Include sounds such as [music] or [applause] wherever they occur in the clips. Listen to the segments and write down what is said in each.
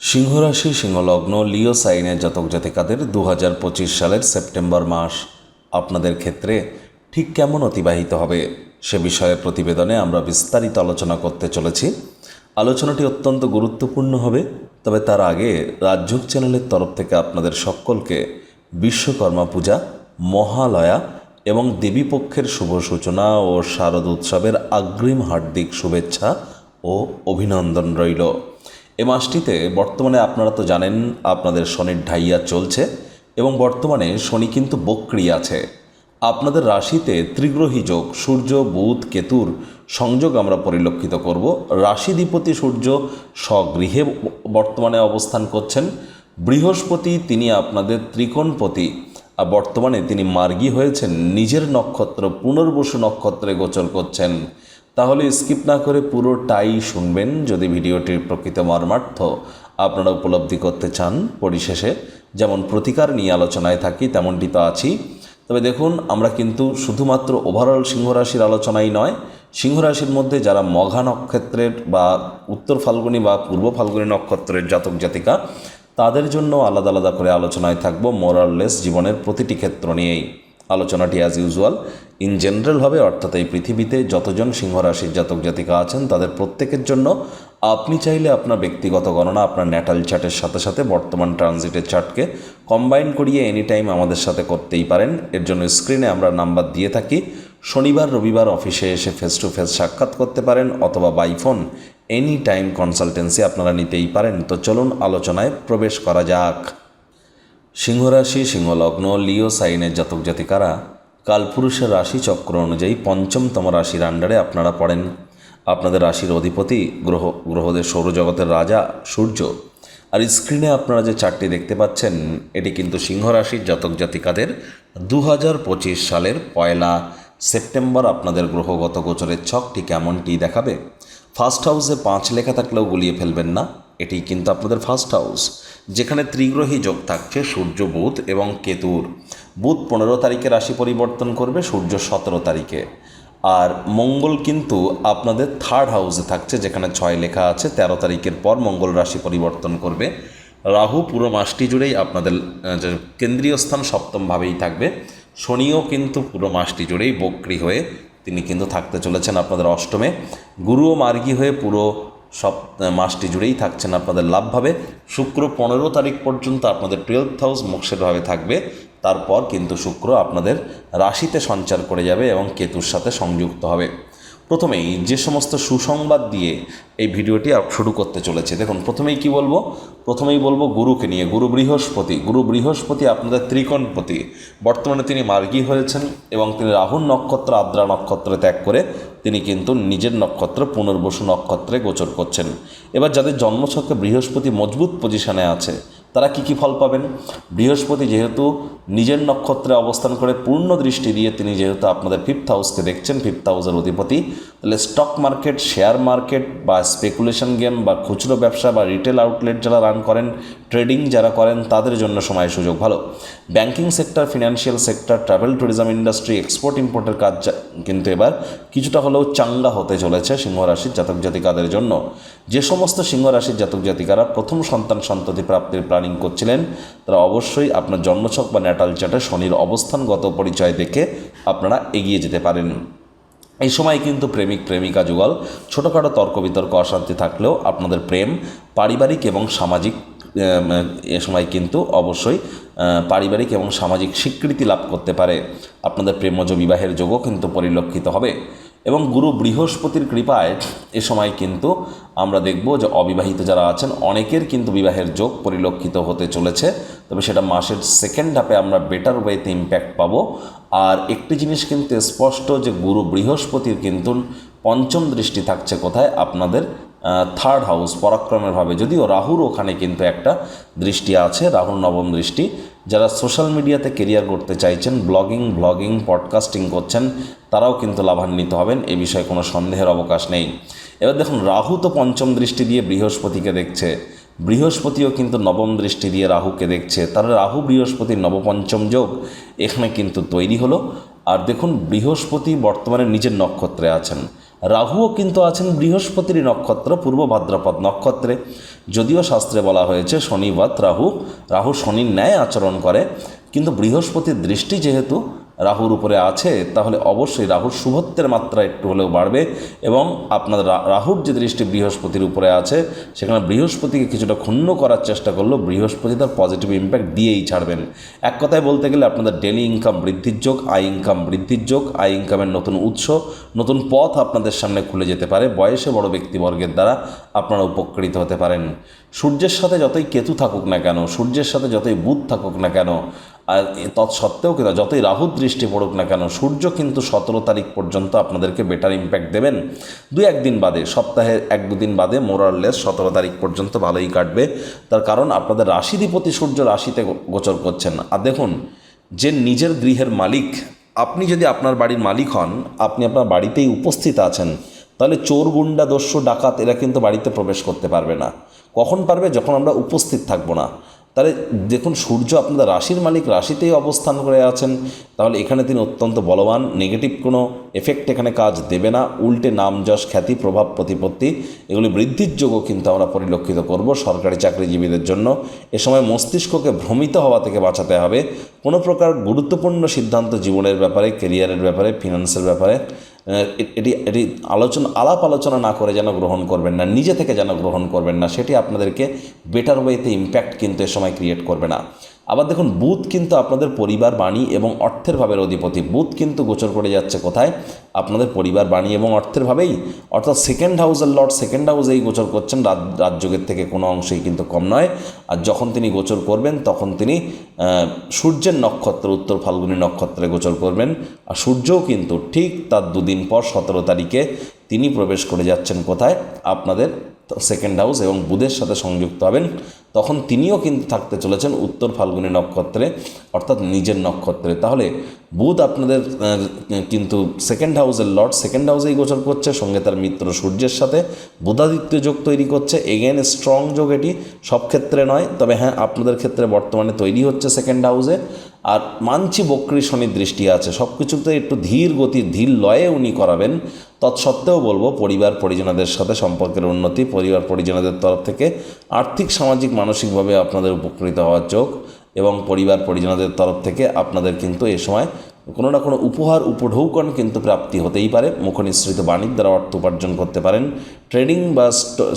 সিংহরাশি, সিংহলগ্ন, লিও সাইনের জাতক জাতিকাদের দু হাজার পঁচিশ সালের সেপ্টেম্বর মাস। আপনাদের ক্ষেত্রে ঠিক কেমন অতিবাহিত হবে সে বিষয়ে প্রতিবেদনে আমরা বিস্তারিত আলোচনা করতে চলেছি। আলোচনাটি অত্যন্ত গুরুত্বপূর্ণ হবে, তবে তার আগে রাজযোগ চ্যানেলের তরফ থেকে আপনাদের সকলকে বিশ্বকর্মা পূজা, মহালয়া এবং দেবীপক্ষের শুভ সূচনা ও শারদ উৎসবের আগ্রিম হার্দিক শুভেচ্ছা ও অভিনন্দন রইল। এ মাসটিতে বর্তমানে আপনারা তো জানেন আপনাদের শনির ঢাইয়া চলছে এবং বর্তমানে শনি কিন্তু বক্রি আছে। আপনাদের রাশিতে ত্রিগ্রহী যোগ, সূর্য, বুধ, কেতুর সংযোগ আমরা পরিলক্ষিত করব। রাশিধিপতি সূর্য স্বগৃহে বর্তমানে অবস্থান করছেন। বৃহস্পতি তিনি আপনাদের ত্রিকোণপতি। বর্তমানে তিনি মার্গী হয়েছেন। নিজের নক্ষত্র, পুনর্বসু নক্ষত্রে গোচর করছেন। তাহলে স্কিপ না করে পুরোটাই শুনবেন যদি ভিডিওটির প্রকৃত মর্মার্থ আপনারা উপলব্ধি করতে চান পরিশেষে। যেমন প্রতিকার নিয়ে আলোচনায় থাকি, তেমনটি তো আছি তবে দেখুন, আমরা কিন্তু শুধুমাত্র ওভারঅল সিংহরাশির আলোচনাই নয়, সিংহরাশির মধ্যে যারা মঘা নক্ষত্রের বা উত্তর ফাল্গুনী বা পূর্ব ফাল্গুনী নক্ষত্রের জাতক জাতিকা, তাদের জন্য আলাদা আলাদা করে আলোচনায় থাকব মোরাললেস জীবনের প্রতিটি ক্ষেত্র নিয়েই। আলোচনাটি অ্যাজ ইউজুয়াল ইন জেনারেলভাবে অর্থাৎ এই পৃথিবীতে যতজন সিংহরাশির জাতক জাতিকা আছেন, তাদের প্রত্যেকের জন্য আপনি চাইলে আপনার ব্যক্তিগত গণনা আপনার ন্যাটাল চার্টের সাথে সাথে বর্তমান ট্রানজিটের চার্টকে কম্বাইন করিয়ে এনি টাইম আমাদের সাথে করতেই পারেন। এর জন্য স্ক্রিনে আমরা নাম্বার দিয়ে থাকি। শনিবার, রবিবার অফিসে এসে ফেস টু ফেস সাক্ষাৎ করতে পারেন অথবা by phone any time consultancy আপনারা নিতেই পারেন। তো চলুন আলোচনায় প্রবেশ করা যাক। সিংহরাশি, সিংহলগ্ন, লিও, সাইনের জাতক জাতিকারা কালপুরুষের রাশি চক্র অনুযায়ী পঞ্চমতম রাশির আন্ডারে আপনারা পড়েন। আপনাদের রাশির অধিপতি গ্রহ, গ্রহদের সৌরজগতের রাজা সূর্য। আর স্ক্রিনে আপনারা যে চারটি দেখতে পাচ্ছেন, এটি কিন্তু সিংহ রাশির জাতক জাতিকাদের দু হাজার পঁচিশ সালের পয়লা সেপ্টেম্বর আপনাদের গ্রহগত গোচরের ছকটি কেমনটি দেখাবে? ফার্স্ট হাউসে পাঁচ লেখা থাকলেও গুলিয়ে ফেলবেন না। এটি কিন্তু আপনাদের ফার্স্ট হাউস যেখানে ত্রিগ্রহী যোগ থাকছে সূর্য, বুধ এবং কেতুর। বুধ পনেরো তারিখে রাশি পরিবর্তন করবে, সূর্য সতেরো তারিখে। আর মঙ্গল কিন্তু আপনাদের থার্ড হাউসে থাকছে, যেখানে ছয় লেখা আছে, তেরো তারিখের পর মঙ্গল রাশি পরিবর্তন করবে। রাহু পুরো মাসটি জুড়েই আপনাদের কেন্দ্রীয় স্থান সপ্তমভাবেই থাকবে। শনিও কিন্তু পুরো মাসটি জুড়েই বক্রি হয়ে তিনি কিন্তু থাকতে চলেছেন আপনাদের অষ্টমে। গুরুও মার্গী হয়ে পুরো সব মাসটি জুড়েই থাকছেন আপনাদের লাভভাবে। শুক্র পনেরো তারিখ পর্যন্ত আপনাদের টুয়েলভ হাউস মোক্ষেরভাবে থাকবে। তারপর কিন্তু শুক্র আপনাদের রাশিতে সঞ্চার করে যাবে এবং কেতুর সাথে সংযুক্ত হবে। প্রথমেই যে সমস্ত সুসংবাদ দিয়ে এই ভিডিওটি শুরু করতে চলেছে, দেখুন, প্রথমেই কি বলব? প্রথমেই বলব গুরুকে নিয়ে, গুরু বৃহস্পতি গুরু বৃহস্পতি আপনাদের ত্রিকোণপতি। বর্তমানে তিনি মার্গী হয়েছেন এবং তিনি রাহুর নক্ষত্র, আদ্রা নক্ষত্রে ত্যাগ করে তিনি কিন্তু নিজের নক্ষত্র পুনর্বসু নক্ষত্রে গোচর করছেন। এবার যাদের জন্মছকে বৃহস্পতি মজবুত পজিশনে আছে তারা কি কি ফল পাবেন? বৃহস্পতি যেহেতু নিজের নক্ষত্রে অবস্থান করে পূর্ণ দৃষ্টি দিয়ে তিনি যেহেতু আপনাদের ফিফথ হাউসকে দেখছেন ফিফথ হাউসের অধিপতি, তাহলে স্টক মার্কেট শেয়ার মার্কেট বা স্পেকুলেশন গেম বা খুচরো ব্যবসা বা রিটেল আউটলেট যারা রান করেন ট্রেডিং যারা করেন, তাদের জন্য সময় সুযোগ ভালো। Banking sector financial sector travel tourism industry export ইম্পোর্টের কাজ কিন্তু এবার কিছুটা হলেও চাঙ্গা হতে চলেছে সিংহ রাশির জাতক জাতিকাদের জন্য। যে সমস্ত সিংহ রাশির জাতক জাতিকারা প্রথম সন্তান সন্ততি প্রাপ্তির প্ল্যানিং করছিলেন, তারা অবশ্যই আপনার জন্মছক বা ন্যাটাল চার্টে শনির অবস্থানগত পরিচয় দেখে আপনারা এগিয়ে যেতে পারেন। এই সময় কিন্তু প্রেমিক, প্রেমিকা যুগল, ছোটোখাটো তর্ক বিতর্ক, অশান্তি থাকলেও আপনাদের প্রেম পারিবারিক এবং সামাজিক এ সময় কিন্তু অবশ্যই পারিবারিক এবং সামাজিক স্বীকৃতি লাভ করতে পারে। আপনাদের প্রেমজ বিবাহের যোগও কিন্তু পরিলক্ষিত হবে। এবং গুরু বৃহস্পতির কৃপায় এ সময় কিন্তু আমরা দেখব যে অবিবাহিত যারা আছেন, অনেকের কিন্তু বিবাহের যোগ পরিলক্ষিত হতে চলেছে। তবে সেটা মাসের সেকেন্ড হাফে আমরা বেটার ওয়েতে ইম্প্যাক্ট পাবো। আর একটি জিনিস কিন্তু স্পষ্ট যে গুরু বৃহস্পতির কিন্তু পঞ্চম দৃষ্টি থাকছে কোথায়? আপনাদের থার্ড হাউস পরাক্রমের ভাবে। যদিও রাহুর ওখানে কিন্তু একটা দৃষ্টি আছে, রাহুর নবম দৃষ্টি। যারা সোশ্যাল মিডিয়াতে কেরিয়ার করতে চাইছেন, ব্লগিং ব্লগিং পডকাস্টিং করছেন, তারাও কিন্তু লাভান্বিত হবেন, এ বিষয়ে কোনো সন্দেহের অবকাশ নেই। এবার দেখুন, রাহু তো পঞ্চম দৃষ্টি দিয়ে বৃহস্পতিকে দেখছে। বৃহস্পতিও কিন্তু নবম দৃষ্টি দিয়ে রাহুকে দেখছে। তাহলে রাহু বৃহস্পতির নবপঞ্চম যোগ এখানে কিন্তু তৈরি হলো। আর দেখুন, বৃহস্পতি বর্তমানে নিজের নক্ষত্রে আছেন। রাহুও কিন্তু আছেন বৃহস্পতির নক্ষত্র, পূর্ব ভাদ্রপদ নক্ষত্রে। যদিও শাস্ত্রে বলা হয়েছে শনিবাদ রাহু রাহু শনির ন্যায় আচরণ করে, কিন্তু বৃহস্পতির দৃষ্টি যেহেতু রাহুর উপরে আছে, তাহলে অবশ্যই রাহুর শুভত্বের মাত্রা একটু হলেও বাড়বে এবং আপনার রাহুর যে দৃষ্টি বৃহস্পতির উপরে আছে, সেখানে বৃহস্পতিকে কিছুটা ক্ষুণ্ণ করার চেষ্টা করলেও বৃহস্পতি তার পজিটিভ ইম্প্যাক্ট দিয়েই ছাড়বেন। এক কথায় বলতে গেলে আপনাদের ডেলি ইনকাম বৃদ্ধির যোগ, আয় ইনকাম বৃদ্ধির যোগ, আয় ইনকামের নতুন উৎস, নতুন পথ আপনাদের সামনে খুলে যেতে পারে বয়সে বড় ব্যক্তিবর্গের দ্বারা। আপনারা উপকৃত হতে পারেন। সূর্যের সাথে যতই কেতু থাকুক না কেন, সূর্যের সাথে যতই বুধ থাকুক না কেন, আর তৎসত্ত্বেও কিন্তু যতই রাহুর দৃষ্টি পড়ুক না কেন, সূর্য কিন্তু সতেরো তারিখ পর্যন্ত আপনাদেরকে বেটার ইম্প্যাক্ট দেবেন। দু একদিন বাদে, সপ্তাহে এক দুদিন বাদে মোরারলেস সতেরো তারিখ পর্যন্ত ভালোই কাটবে। তার কারণ আপনাদের রাশিধিপতি সূর্য রাশিতে গোচর করছেন। আর দেখুন, যে নিজের গৃহের মালিক, আপনি যদি আপনার বাড়ির মালিক হন, আপনি আপনার বাড়িতেই উপস্থিত আছেন। তাহলে চোর গুন্ডা, দস্যু, ডাকাত এরা কিন্তু বাড়িতে প্রবেশ করতে পারবে না। কখন পারবে? যখন আমরা উপস্থিত থাকব না। তাহলে দেখুন, সূর্য আপনাদের রাশির মালিক, রাশিতেই অবস্থান করে আছেন। তাহলে এখানে তিনি অত্যন্ত বলবান নেগেটিভ কোনো এফেক্ট এখানে কাজ দেবে না। উল্টে নাম যশ, খ্যাতি, প্রভাব, প্রতিপত্তি, এগুলি বৃদ্ধির যোগও কিন্তু আমরা পরিলক্ষিত করব সরকারি চাকরিজীবীদের জন্য। এ সময় মস্তিষ্ককে ভ্রমিত হওয়া থেকে বাঁচাতে হবে। কোনো প্রকার গুরুত্বপূর্ণ সিদ্ধান্ত জীবনের ব্যাপারে কেরিয়ারের ব্যাপারে ফিনান্সের ব্যাপারে। এটি এটি আলোচনা আলাপ আলোচনা না করে যেন গ্রহণ করবেন না, নিজে থেকে যেন গ্রহণ করবেন না, সেটি আপনাদেরকে বেটার ওয়েতে ইম্প্যাক্ট কিন্তু এ সময় ক্রিয়েট করবে না। আবার দেখুন বুধ কিন্তু আপনাদের পরিবার, বাণী এবং অর্থের ভাবের অধিপতি। বুধ কিন্তু গোচর করে যাচ্ছে কোথায়? আপনাদের পরিবার, বাণী এবং অর্থের ভাবেই। অর্থাৎ সেকেন্ড হাউসের লর্ড সেকেন্ড হাউসেই গোচর করছেন। রাজ রাজযোগের থেকে কোনো অংশেই কিন্তু কম নয়। আর যখন তিনি গোচর করবেন, তখন তিনি সূর্যের নক্ষত্র উত্তর ফাল্গুনী নক্ষত্রে গোচর করবেন। আর সূর্যও কিন্তু ঠিক তার দুদিন পর, সতেরো তারিখে তিনি প্রবেশ করে যাচ্ছেন কোথায়? আপনাদের সেকেন্ড হাউস এবং বুধের সাথে সংযুক্ত হবেন, তখন তিনিও কিন্তু থাকতে চলেছেন উত্তর ফাল্গুনী নক্ষত্রে, অর্থাৎ নিজের নক্ষত্রে। তাহলে বুধ আপনাদের কিন্তু সেকেন্ড হাউসের লর্ড সেকেন্ড হাউসেই গোচর করছে, সঙ্গে তার মিত্র সূর্যের সাথে বুধাদিত্য যোগ তৈরি করছে। এগেন স্ট্রং যোগ এটি, সব ক্ষেত্রে নয়, তবে হ্যাঁ আপনাদের ক্ষেত্রে বর্তমানে তৈরি হচ্ছে সেকেন্ড হাউসে আর মানছি বক্রী দৃষ্টি আছে। সব কিছুতে একটু ধীর গতির, ধীর লয়ে উনি করাবেন। তৎসত্ত্বেও বলব, পরিবার পরিজনদের সাথে সম্পর্কের উন্নতি, পরিবার পরিজনদের তরফ থেকে আর্থিক, সামাজিক, মানসিকভাবে আপনাদের উপকৃত হওয়ার যোগ এবং পরিবার পরিজনদের তরফ থেকে আপনাদের কিন্তু এ সময় কোনো না কোনো উপহার উপঢৌকন কিন্তু প্রাপ্তি হতেই পারে। মুখনিসৃত বাণিজ্য দ্বারা অর্থ উপার্জন করতে পারেন। ট্রেডিং বা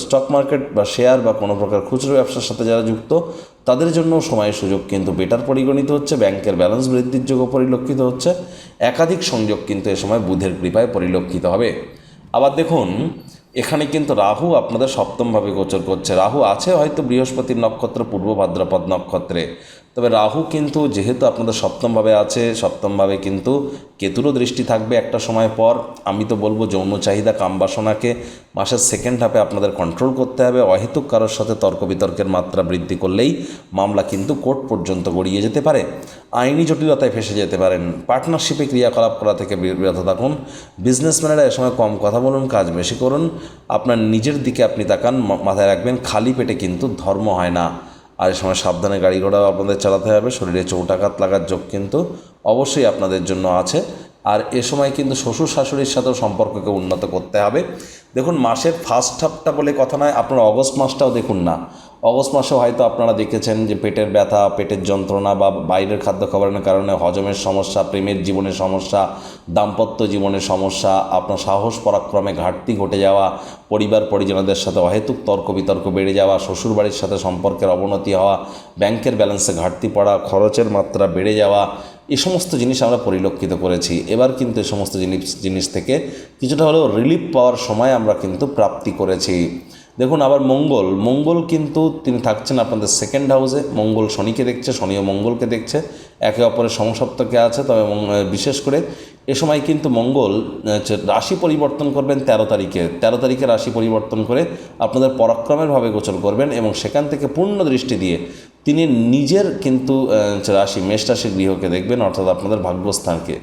স্টক মার্কেট বা শেয়ার বা কোনো প্রকার খুচরো ব্যবসার সাথে যারা যুক্ত, তাদের জন্য সময়ের সুযোগ কিন্তু বেটার পরিগণিত হচ্ছে। ব্যাংকের ব্যালেন্স বৃদ্ধির যোগও পরিলক্ষিত হচ্ছে। একাধিক সংযোগ কিন্তু এ সময় বুধের কৃপায় পরিলক্ষিত হবে। আবার দেখুন, এখানে কিন্তু রাহু আপনাদের সপ্তমভাবে গোচর করছে। রাহু আছে হয়তো বৃহস্পতির নক্ষত্র, পূর্ব ভাদ্রপদ নক্ষত্রে। তবে রাহু কিন্তু যেহেতু আপনাদের সপ্তমভাবে আছে, সপ্তমভাবে কিন্তু কেতুরও দৃষ্টি থাকবে একটা সময় পর। আমি তো বলব যৌন চাহিদা কামবাসনাকে মাসের সেকেন্ড হাফে আপনাদের কন্ট্রোল করতে হবে। অহেতুক কারোর সাথে তর্ক বিতর্কের মাত্রা বৃদ্ধি করলেই মামলা কিন্তু কোর্ট পর্যন্ত গড়িয়ে যেতে পারে। আইনি জটিলতায় ফেসে যেতে পারেন। পার্টনারশিপে ক্রিয়াকলাপ করা থেকে বিরত থাকুন। বিজনেসম্যানেরা এ সময় কম কথা বলুন, কাজ বেশি করুন। আপনার নিজের দিকে আপনি তাকান মাথায় রাখবেন, খালি পেটে কিন্তু ধর্ম হয় না। আর এ সময় সাবধানে গাড়ি ঘোড়াও আপনাদের চালাতে হবে, শরীরে চৌটাঘাত লাগার যোগ কিন্তু অবশ্যই আপনাদের জন্য আছে। আর এ সময় কিন্তু শ্বশুর শাশুড়ির সাথেও সম্পর্ককে উন্নত করতে হবে। দেখুন, মাসের ফার্স্ট হাফটা বলে কথা নয়, আপনারা অগস্ট মাসটাও দেখুন না। অগস্ট মাসেও হয়তো আপনারা দেখেছেন যে পেটের ব্যথা, পেটের যন্ত্রণা বা বাইরের খাদ্য খাবারের কারণে হজমের সমস্যা, প্রেমের জীবনের সমস্যা, দাম্পত্য জীবনের সমস্যা, আপনার সাহস পরাক্রমে ঘাটতি ঘটে যাওয়া, পরিবার পরিজনদের সাথে অহেতুক তর্ক বিতর্ক বেড়ে যাওয়া, শ্বশুরবাড়ির সাথে সম্পর্কের অবনতি হওয়া, ব্যাংকের ব্যালেন্সে ঘাটতি পড়া, খরচের মাত্রা বেড়ে যাওয়া এই সমস্ত জিনিস আমরা পরিলক্ষিত করেছি। এবার কিন্তু এই সমস্ত জিনিস জিনিস থেকে কিছুটা হলেও রিলিফ পাওয়ার সময় আমরা কিন্তু প্রাপ্তি করেছি। দেখুন, আবার মঙ্গল। মঙ্গল কিন্তু তিনি থাকছেন আপনাদের সেকেন্ড হাউসে মঙ্গল শনিকে দেখছে শনি ও মঙ্গলকে দেখছে। একে অপরের সমসপ্তকে আছে, তবে বিশেষ করে এ সময় কিন্তু মঙ্গল রাশি পরিবর্তন করবেন তেরো তারিখে। তেরো তারিখে রাশি পরিবর্তন করে আপনাদের পরাক্রমের ভাবে গোচর করবেন এবং সেখান থেকে পূর্ণ দৃষ্টি দিয়ে তিনি নিজের কিন্তু রাশি, মেষ রাশির গৃহকে দেখবেন, অর্থাৎ আপনাদের ভাগ্যস্থানকে।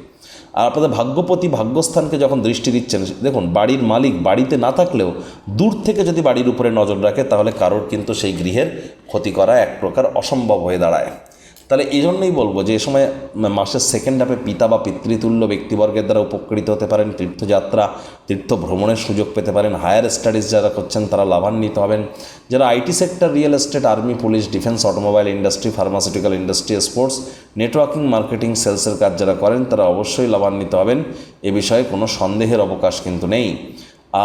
আর আপনাদের ভাগ্যপতি ভাগ্যস্থানকে যখন দৃষ্টি দিচ্ছেন, দেখুন, বাড়ির মালিক বাড়িতে না থাকলেও দূর থেকে যদি বাড়ির উপরে নজর রাখে, তাহলে কারোর কিন্তু সেই গৃহের ক্ষতি করা এক প্রকার অসম্ভব হয়ে দাঁড়ায়। তাহলে এই জন্যই বলব যে এ সময় মাসের সেকেন্ড হাফে পিতা বা পিতৃতুল্য ব্যক্তিবর্গের দ্বারা উপকৃত হতে পারেন, তীর্থযাত্রা তীর্থ ভ্রমণের সুযোগ পেতে পারেন হায়ার স্টাডিজ যারা করছেন তারা লাভান্বিত হবেন। যারা IT sector real estate army police defence automobile industry pharmaceutical industry sports networking marketing সেলসের কাজ যারা করেন তারা অবশ্যই লাভান্বিত হবেন। এ বিষয়ে কোনো সন্দেহের অবকাশ কিন্তু নেই।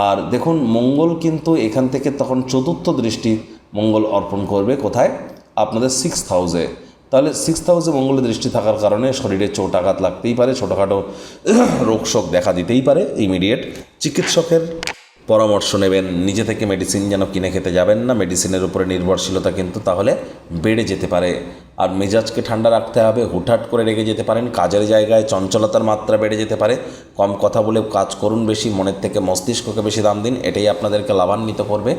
আর দেখুন, মঙ্গল কিন্তু এখান থেকে তখন চতুর্থ দৃষ্টি মঙ্গল অর্পণ করবে কোথায়? আপনাদের সিক্স হাউসে তাহলে সিক্স হাউসে মঙ্গলের দৃষ্টি থাকার কারণে শরীরে চোট আঘাত লাগতেই পারে, ছোটোখাটো [coughs] রোগশোক দেখা দিতেই পারে ইমিডিয়েট চিকিৎসকের পরামর্শ নেবেন, নিজে থেকে মেডিসিন যেন কিনে খেতে যাবেন না মেডিসিনের উপরে নির্ভরশীলতা কিন্তু তাহলে বেড়ে যেতে পারে। আর মেজাজকে ঠান্ডা রাখতে হবে, হুটহাট করে রেগে যেতে পারেন, কাজের জায়গায় চঞ্চলতার মাত্রা বেড়ে যেতে পারে। কম কথা বলে কাজ করুন বেশি, মনের থেকে মস্তিষ্ককে বেশি দাম দিন, এটাই আপনাদেরকে লাভান্বিত করবে।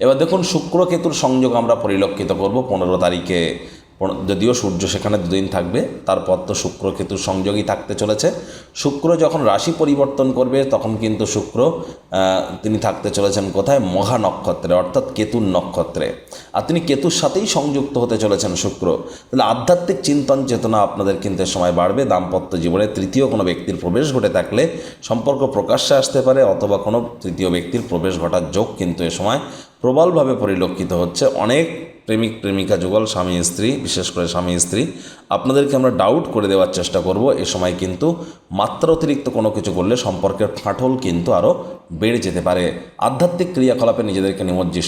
এবার দেখুন, শুক্র কেতুর সংযোগ আমরা পরিলক্ষিত করব পনেরো তারিখে। যদিও সূর্য সেখানে দুদিন থাকবে, তারপর তো শুক্র কেতুর সংযোগই থাকতে চলেছে। শুক্র যখন রাশি পরিবর্তন করবে, তখন কিন্তু শুক্র তিনি থাকতে চলেছেন কোথায়? মহা নক্ষত্রে, অর্থাৎ কেতুর নক্ষত্রে। আর তিনি কেতুর সাথেই সংযুক্ত হতে চলেছেন শুক্র। তাহলে আধ্যাত্মিক চিন্তন চেতনা আপনাদের কিন্তু সময় বাড়বে। দাম্পত্য জীবনে তৃতীয় কোনো ব্যক্তির প্রবেশ ঘটে থাকলে সম্পর্ক প্রকাশ্যে আসতে পারে, অথবা কোনো তৃতীয় ব্যক্তির প্রবেশ ঘটার যোগ কিন্তু এ সময় প্রবলভাবে পরিলক্ষিত হচ্ছে। অনেক প্রেমিক, প্রেমিকা যুগল, স্বামী, স্ত্রী, বিশেষ করে স্বামী, স্ত্রী, আপনাদেরকে আমরা ডাউট করে দেওয়ার চেষ্টা করব। এ সময় কিন্তু মাত্রা অতিরিক্ত কোনো কিছু করলে সম্পর্কের ফাটল কিন্তু আরও বেড়ে যেতে পারে। আধ্যাত্মিক ক্রিয়াকলাপে নিজেদেরকে নিমজ্জিত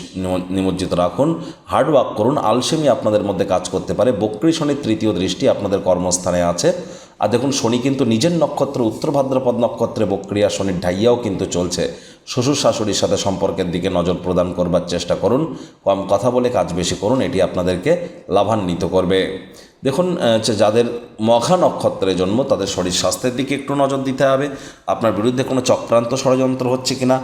নিমজ্জিত রাখুন। হার্ডওয়ার্ক করুন। আলসেমি আপনাদের মধ্যে কাজ করতে পারে। বক্রী শনির তৃতীয় দৃষ্টি আপনাদের কর্মস্থানে আছে। আর দেখুন, শনি কিন্তু নিজের নক্ষত্র, উত্তর ভাদ্রপদ নক্ষত্রে বক্রিয়া শনির ঢাইয়াও কিন্তু চলছে। শ্বশুর শাশুড়ির সাথে সম্পর্কের দিকে নজর প্রদান করবার চেষ্টা করুন। কম কথা বলে কাজ বেশি করুন, এটি আপনাদেরকে লাভান্বিত করবে। দেখুন হচ্ছে যাদের মঘা নক্ষত্রে জন্ম, তাদের শরীর স্বাস্থ্যের দিকে একটু নজর দিতে হবে। আপনার বিরুদ্ধে কোনো চক্রান্ত ষড়যন্ত্র হচ্ছে কিনা,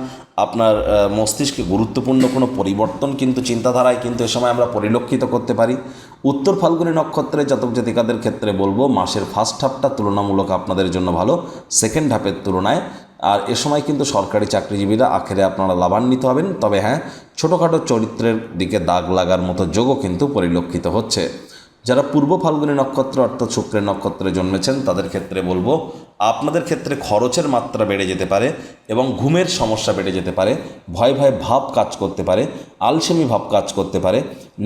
আপনার মস্তিষ্কে গুরুত্বপূর্ণ কোনো পরিবর্তন কিন্তু চিন্তাধারায় কিন্তু এ সময় আমরা পরিলক্ষিত করতে পারি। উত্তর ফাল্গুনী নক্ষত্রে জাতক জাতিকাদের ক্ষেত্রে বলব, মাসের ফার্স্ট হাফটা তুলনামূলক আপনাদের জন্য ভালো সেকেন্ড হাফের তুলনায় আর এ সময় কিন্তু সরকারি চাকরিজীবীরা আখেরে আপনারা লাভান্বিত হবেন। তবে হ্যাঁ ছোটোখাটো চরিত্রের দিকে দাগ লাগার মতো যোগও কিন্তু পরিলক্ষিত হচ্ছে। যারা পূর্ব ফাল্গুনী নক্ষত্র অর্থাৎ শুক্রের নক্ষত্রে জন্মেছেন, তাদের ক্ষেত্রে বলব, আপনাদের ক্ষেত্রে খরচের মাত্রা বেড়ে যেতে পারে এবং ঘুমের সমস্যা বেড়ে যেতে পারে। ভয় ভয় ভাব কাজ করতে পারে। আলসেমি ভাব কাজ করতে পারে।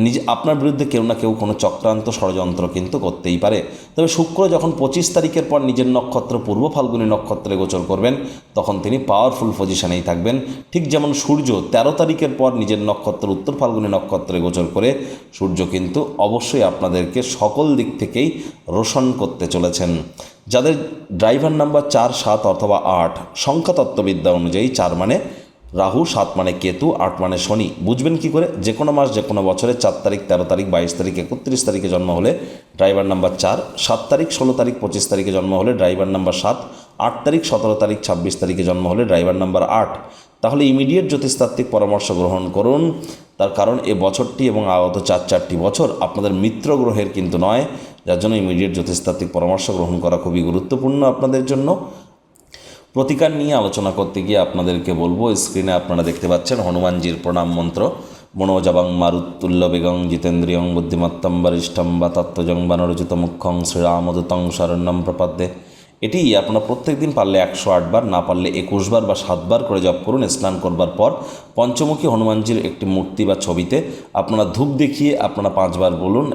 নিজে, আপনার বিরুদ্ধে কেউ না কেউ কোনো চক্রান্ত ষড়যন্ত্র কিন্তু করতেই পারে। তবে শুক্র যখন পঁচিশ তারিখের পর নিজের নক্ষত্র পূর্ব ফাল্গুনী নক্ষত্রে গোচর করবেন, তখন তিনি পাওয়ারফুল পজিশনেই থাকবেন। ঠিক যেমন সূর্য তেরো তারিখের পর নিজের নক্ষত্র উত্তর ফাল্গুনী নক্ষত্রে গোচর করে, সূর্য কিন্তু অবশ্যই আপনাদেরকে সকল দিক থেকেই রোশন করতে চলেছেন। যাদের ড্রাইভার নাম্বার চার, সাত অথবা আট, সংখ্যাতত্ত্ববিদ্যা অনুযায়ী চার মানে রাহু সাত মানে কেতু, আট মানে শনি। বুঝবেন কি করে? যে কোনো মাস যে কোনো বছরের চার তারিখ, তেরো তারিখ, বাইশ তারিখ, একত্রিশ তারিখে জন্ম হলে ড্রাইভার নাম্বার চার, সাত তারিখ, ষোলো তারিখ, পঁচিশ তারিখে জন্ম হলে ড্রাইভার নাম্বার সাত, আট তারিখ, সতেরো তারিখ, ছাব্বিশ তারিখে জন্ম হলে ড্রাইভার নাম্বার আট। তাহলে ইমিডিয়েট জ্যোতিষতাত্ত্বিক পরামর্শ গ্রহণ করুন। তার কারণ এ বছরটি এবং আগত চার চারটি বছর আপনাদের মিত্র গ্রহের কিন্তু নয়। যার জন্য ইমিডিয়েট জ্যোতিষতাত্ত্বিক পরামর্শ গ্রহণ করা খুবই গুরুত্বপূর্ণ আপনাদের জন্য। প্রতিকার নিয়ে আলোচনা করতে গিয়ে আপনাদেরকে বলব স্ক্রিনে আপনারা দেখতে পাচ্ছেন হনুমানজির প্রণাম মন্ত্র। মনোজাবাং মারুত্তুল্য বেগং জিতেন্দ্রিয়ং বুদ্ধিমত্তম বরিষ্ঠম বা তত্ত্বজং বানরচিত মুখ্যং শ্রীরামদূতং শরণ্যম প্রপাদ্যে। এটি আপনারা প্রত্যেক দিন পারলে একশো আটবার না পারলে একুশবার বা সাতবার করে জপ করুন, স্নান করবার পর পঞ্চমুখী হনুমানজির একটি মূর্তি বা ছবিতে আপনারা ধূপ দেখিয়ে আপনারা পাঁচবার বলুন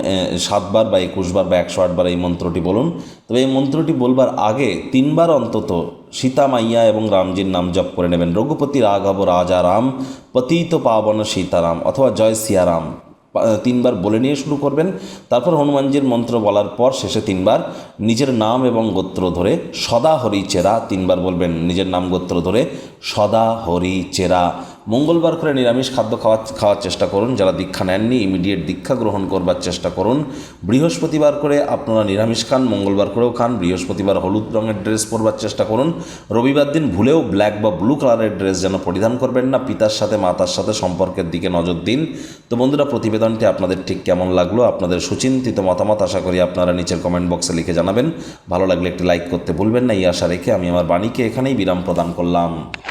সাতবার বা একুশবার বা একশো আটবার এই মন্ত্রটি বলুন। তবে এই মন্ত্রটি বলবার আগে তিনবার অন্তত সীতা মাইয়া এবং রামজির নাম জপ করে নেবেন। রঘুপতি রাঘব, রাজা রাম, পতিত পাবন সীতারাম অথবা জয় সিয়ারাম তিনবার বলে নিয়ে শুরু করবেন। তারপর হনুমানজির মন্ত্র বলার পর শেষে তিনবার নিজের নাম এবং গোত্র ধরে সদা হরি চেরা তিনবার বলবেন। নিজের নাম গোত্র ধরে সদা হরি চেরা। মঙ্গলবার করে নিরামিষ খাদ্য খাওয়া খাওয়ার চেষ্টা করুন। যারা দীক্ষা নেননি ইমিডিয়েট দীক্ষা গ্রহণ করবার চেষ্টা করুন। বৃহস্পতিবার করে আপনারা নিরামিষ খান, মঙ্গলবার করেও খান। বৃহস্পতিবার হলুদ রঙের ড্রেস পরবার চেষ্টা করুন। রবিবার দিন ভুলেও ব্ল্যাক বা ব্লু কালারের ড্রেস যেন পরিধান করবেন না। পিতার সাথে, মাতার সাথে সম্পর্কের দিকে নজর দিন। তো বন্ধুরা, প্রতিবেদনটি আপনাদের ঠিক কেমন লাগল? আপনাদের সুচিন্তিত মতামত আশা করি আপনারা নিচের কমেন্ট বক্সে লিখে জানাবেন। ভালো লাগলে একটি লাইক করতে ভুলবেন না। এই আশা রেখে আমি আমার বাণীকে এখানেই বিরাম প্রদান করলাম।